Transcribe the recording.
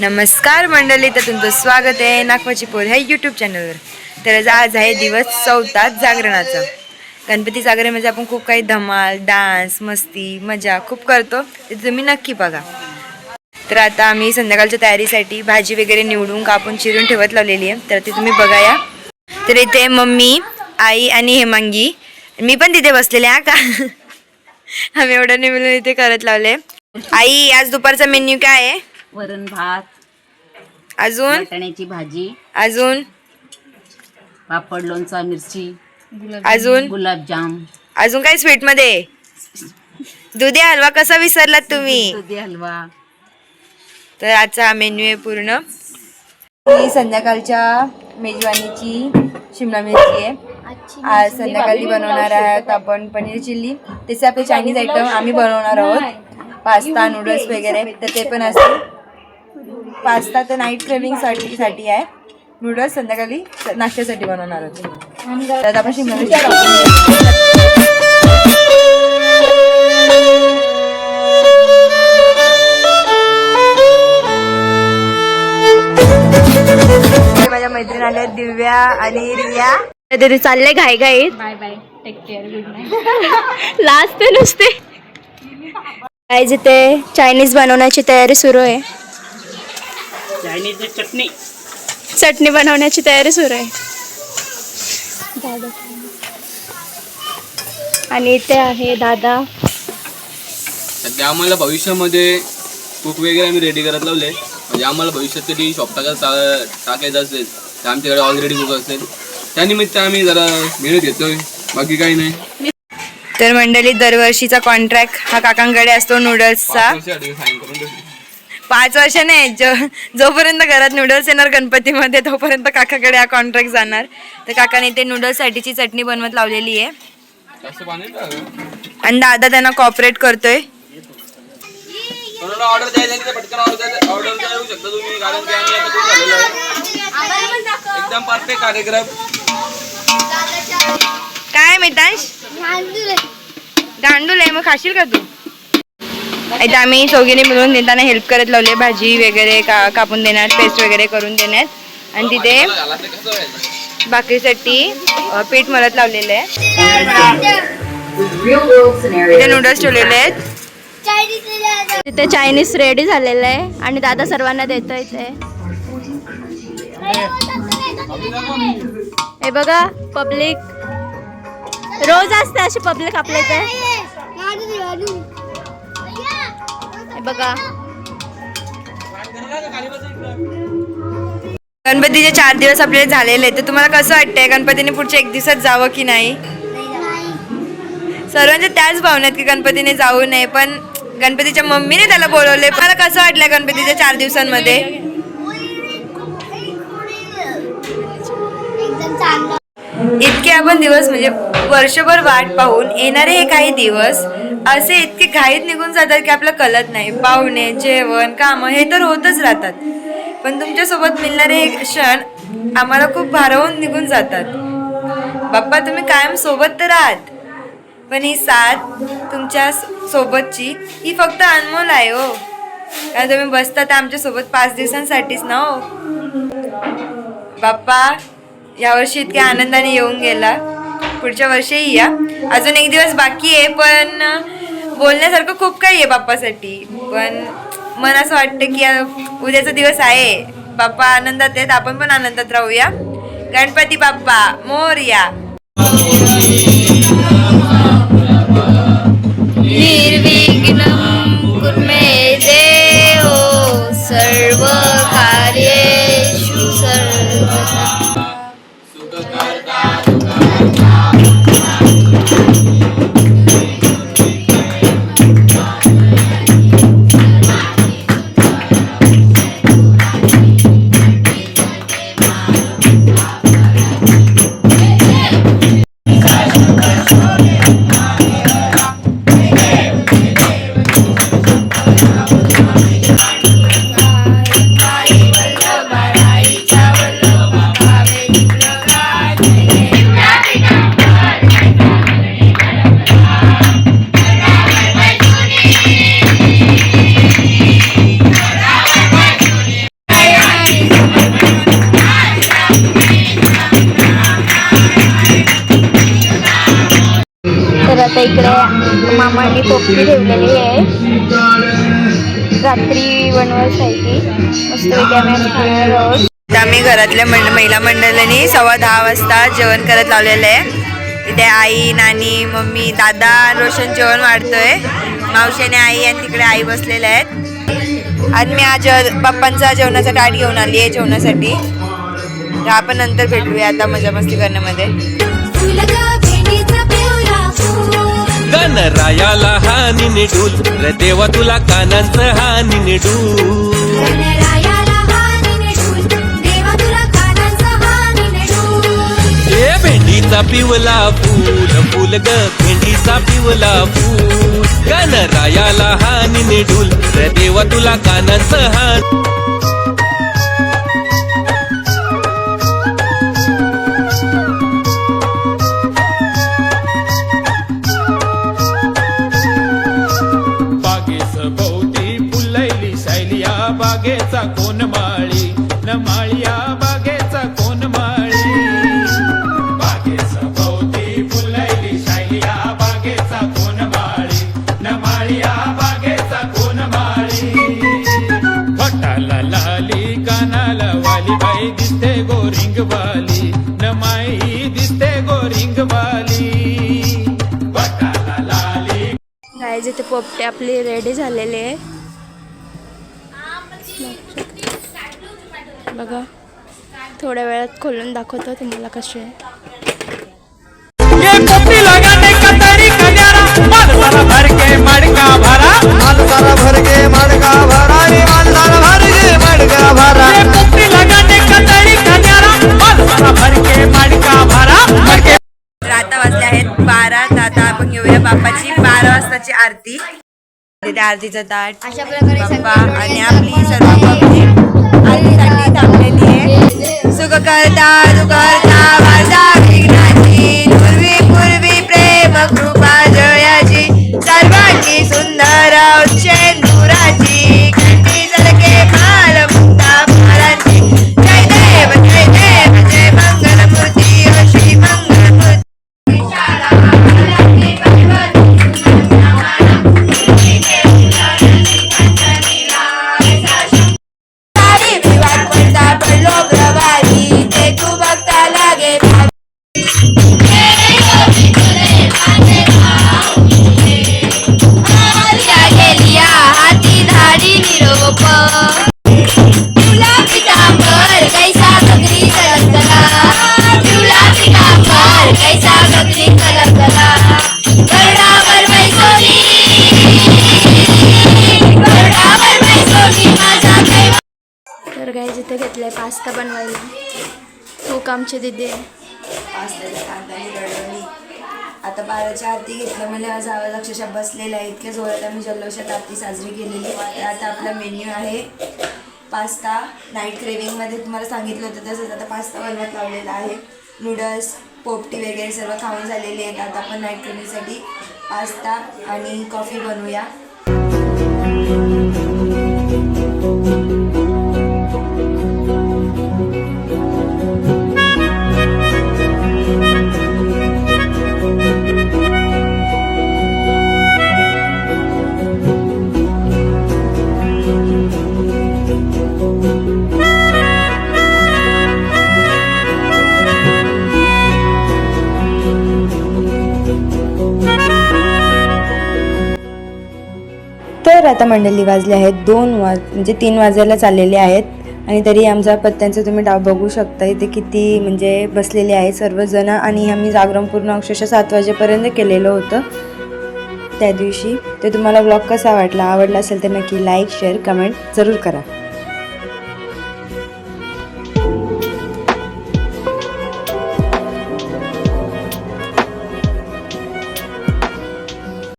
नमस्कार मंडळी तर तुमचं स्वागत आहे नागपाची पोर ह्या यूट्यूब चॅनलवर तर आज आहे दिवस चौथा जागरणाचा. गणपती जागरणामध्ये आपण खूप काही धमाल डान्स मस्ती मजा खूप करतो. ते तुम्ही नक्की बघा. तर आता आम्ही संध्याकाळच्या तयारीसाठी भाजी वगैरे निवडून कापून चिरून ठेवत लावलेली आहे. तर ती तुम्ही बघा या तर इथे मम्मी आई आणि हेमांगी. मी पण तिथे बसलेले हा का? आम्ही एवढं निवडून इथे करत लावले. आई आज दुपारचा मेन्यू काय आहे? वरण भात अजून? वाटाण्याची भाजी अजून? पापड लोणचा मिरची अजून? गुलाबजाम. अजून काय स्वीटमध्ये दुधी हलवा कसा विसरलात तुम्ही? दुधी हलवा. तर आजचा मेन्यू आहे पूर्ण. ही संध्याकाळच्या मेजवानीची शिमला मिरची आहे. आज संध्याकाळी बनवणार आहोत आपण पनीर चिल्ली. त्याचे आपले चायनीज आयटम आम्ही बनवणार आहोत. पास्ता नूडल्स वगैरे. तर ते पण असतील. पास्ता तर नाईट क्रेविंगसाठी साठी आहे. नूडल्स संध्याकाळी नाश्त्यासाठी बनवणार तर आता आपण शिमला. माझ्या मैत्रीण आल्या दिव्या आणि रिया. तरी चालले घाई घाईत bye bye take care good night last ते नुसते. काय जिथे चायनीज बनवण्याची तयारी सुरू आहे. चायनीजची चटणी चटणी बनवण्याची तयारी सुरू आहे. आणि इथे आहे दादा. सध्या आम्हाला भविष्यामध्ये कुक वगैरे आम्ही रेडी करत लावले. म्हणजे आम्हाला भविष्यात कधी शॉप टाकायला टाकायचं असेल तर आमच्याकडे ऑलरेडी कुक असेल. त्यानिमित्त आम्ही जरा मेहनत घेतोय. बाकी काही नाही. तर मंडळी दरवर्षीचा कॉन्ट्रॅक्ट हा काकांकडे असतो नूडल्सचा पाच वर्ष नाही जो जोपर्यंत घरात नूडल्स येणार गणपतीमध्ये तोपर्यंत काकाकडे हा कॉन्ट्रॅक्ट जाणार. तर काकाने ते नूडल्ससाठीची चटणी बनवत लावलेली आहे. आणि दादा त्यांना कॉपरेट करतोय. कोणाला ऑर्डर द्यायला तर पटकन ऑर्डर ऑर्डर द्या येऊ शकता तुम्ही. कारण की आम्ही आता खूप झालेलो आहे. एकदम परफेक्ट कार्यक्रम. काय मितांश? गांडूल आहे मग खाशील का तू? इथे आम्ही चौघीने मिळून देताना हेल्प करत लावले भाजी वगैरे का कापून देण्यात पेस्ट वगैरे करून देण्यात आणि तिथे बाकीसाठी पीठ मळत लावलेलं आहे. इथे नूडल्स ठेवलेले आहेत. तिथे चायनीज रेडी झालेलं आहे. आणि दादा सर्वांना देतो इथे. हे बघा पब्लिक रोज असते अशी पब्लिक आपल्या इथे. बघा. गणपतीचे चार दिवस आपल्याला झालेले तर तुम्हाला कसं वाटतंय? गणपतीने पुढच्या एक दिवसात जावं की नाही? सर्वांच्या त्याच भावना आहेत की गणपतीने जाऊ नये पण गणपतीच्या मम्मीने त्याला बोलवले मला कसं वाटलं गणपतीच्या चार दिवसांमध्ये? इतके आपण दिवस म्हणजे वर्षभर वाट पाहून येणारे हे काही दिवस असे इतके घाईत निघून जातात की आपलं कळत नाही. पाहुणे जेवण कामं हे तर होतच राहतात. पण तुमच्यासोबत मिळणारे हे क्षण आम्हाला खूप भारावून निघून जातात. बाप्पा तुम्ही कायम सोबत तर आहात पण ही साथ तुमच्या सोबतची ही फक्त अनमोल आहे हो. कारण तुम्ही बसता तर आमच्यासोबत पाच दिवसांसाठीच ना हो. बाप्पा यावर्षी इतक्या आनंदाने येऊन गेला. पुढच्या वर्षीही या. अजून एक दिवस बाकी आहे पण बोलण्यासारखं खूप काही आहे बाप्पासाठी. पण मला असं वाटतं की उद्याचा दिवस आहे. बाप्पा आनंदात आहेत आपण पण आनंदात राहूया. गणपती बाप्पा मोरया. आता इकडे मामांनी पोपटी ठेवलेली आहे. रात्री वनवास मस्तपैकी आम्ही आज खाणार आहोत आम्ही घरातल्या मंड महिला मंडळांनी सव्वा दहा वाजता जेवण करत लावलेलं आहे. तिथे आई नानी मम्मी दादा रोशन जेवण वाढतोय. मावशीने आई आणि तिकडे आई बसलेल्या आहेत. आणि मी आज पप्पांचा जेवणाचा ताट घेऊन आली आहे जेवणासाठी. तर आपण नंतर भेटूया आता मजा मस्ती करण्यामध्ये. गणरायाला हा निडूल रे देवा तुला कानांचं हा निडूल ए भेंडीचा पिवला फूल फूल ग भेंडीचा पिवला फूल. गणरायाला हा निडूल रे देवा तुला कानांचं हा माळिया बागेचा कोण माळी? बागेचा भोवती फुलैली शैलिया बागेचा कोण माळी? न माळिया बागेचा कोण माळी? वटाला लाली कानाला वाली बाई दिसते गोरिंग वाली न माई दिसते गोरिंग वाली. फटाला लाली. गाईज इथे पोपटे आपले रेडी झालेले आहे बघा. थोड्या वेळात खोलून दाखवतो तुम्हाला कसे आता वाजले आहेत बारा आता आपण घेऊया बाप्पाची बारा वाजताची आरती. आरतीचं ताट. बाप्पा आणि आपली सर्व आहे सुख करता सुख पास्ता बनवायला. हो खूप आमची दिदी? आहे पास्त्याच्या रडवली. आता बाराच्या आरती घेतलं म्हणजे आज आवाज अक्षरशः बसलेला आहे. इतक्या जोरात आम्ही जल्लोषात आरती साजरी केलेली. आता आपला मेन्यू आहे पास्ता. नाईट क्रेविंगमध्ये तुम्हाला सांगितलं होतं तसंच आता पास्ता बनवत लावलेला आहे. नूडल्स पोपटी वगैरे सर्व खाऊन झालेले आहेत. आता आपण नाईट क्रेविंगसाठी पास्ता आणि कॉफी बनवूया. आता मंडळी वाजले आहेत. दोन वाज म्हणजे तीन वाजायला चाललेले आहेत. आणि तरी आमचा पत्त्यांचं तुम्ही डाव बघू शकता. इथे किती म्हणजे बसलेले आहेत सर्वजण. आणि आम्ही जागरण पूर्ण अक्षरशः सात वाजेपर्यंत केलेलं होतं. त्या दिवशी. ते तुम्हाला ब्लॉग कसा वाटला आवडला असेल तर नक्की लाईक शेअर कमेंट जरूर करा.